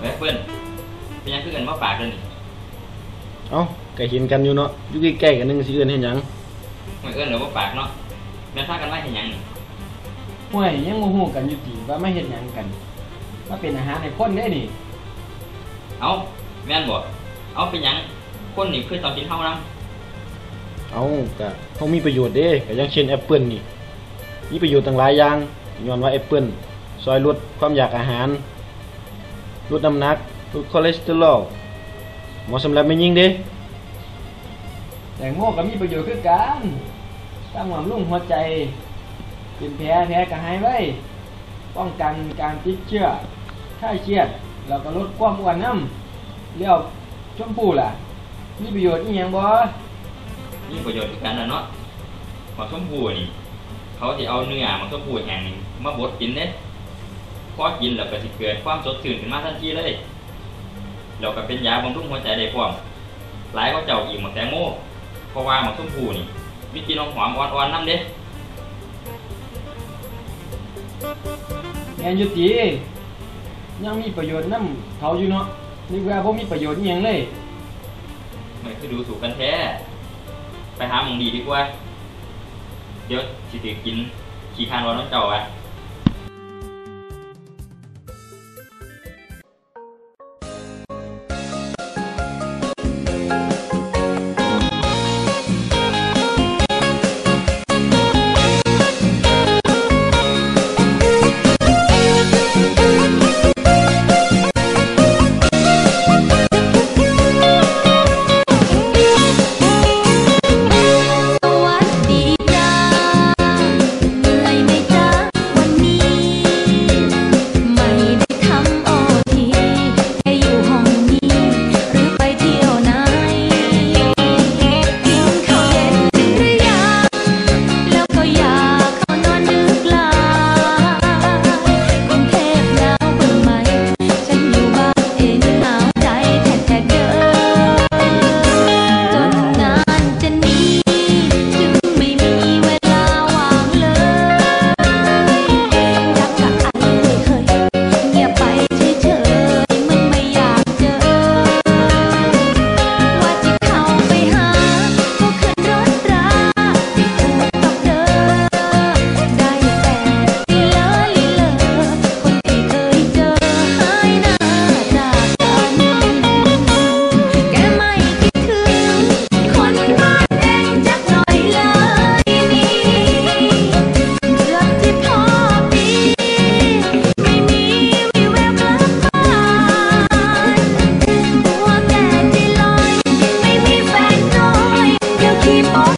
เว้เพื่อนเป็นยังคือกันว่าปากกันเอ้าก็เห็นกันอยู่เนาะยุกี้แกันนึงสิเอื้อนเห็นยังไม่เอื้อนหรือว่าปากเนาะแม่นพากันว่าเห็นยังห่วยยังโมโหกันอยู่ตีว่าไม่เห็นยังกันว่าเป็นอาหารในคนได้นี่เอ้าแม่นบ่เอ้าเป็นยังคนนี่คือตอนกินเข้าวนํเอ้าก็เขามีประโยชน์เด้ก็อยังเช่นแอปเปิลนี่มีประโยชน์ต่างหลายอย่างย้อนว่าแอปเปิลซอยลดความอยากอาหาร ลดน้ำหนักลดคอเลสเตอรอลเหมาะสำหรับแม่หญิงเด้แตงโมก็มีประโยชน์คือกันตั้งหวามลุ่งหัวใจ เป็นแผลแผลก็หายไว้ ป้องกันการติดเชื้อถ้าเครียดเราก็ลดความอ้วนน้ำเลี้ยวชมพูล่ะ มีประโยชน์อีหยังบ่มีประโยชน์คือกันนะเนาะหมักส้มผูนี่ เขาสิเอาเนื้อหมักส้มผูแห้งนี่มาบดกินเด้ พอกินแล้วก็สิเกิดความสดชื่นขึ้นมาทันทีเลยแล้วก็เป็นยาบำรุงหัวใจได้พร้อมหลายก็เจ้าอีกหมักแตงโมเพราะว่าหมักส้มผูนี่มีกลิ่นหอมๆอ่อนๆนำเด้แม่นอยู่ตียังมีประโยชน์น้ำเขาอยู่เนาะนึกว่าบ่มีประโยชน์อีหยังเลยมันคือดูถูกกันแท้ ไปหาหมองดีดีกว่า เดี๋ยวสิถือกิน ขี้คานรอน้องเจ้าอะ เ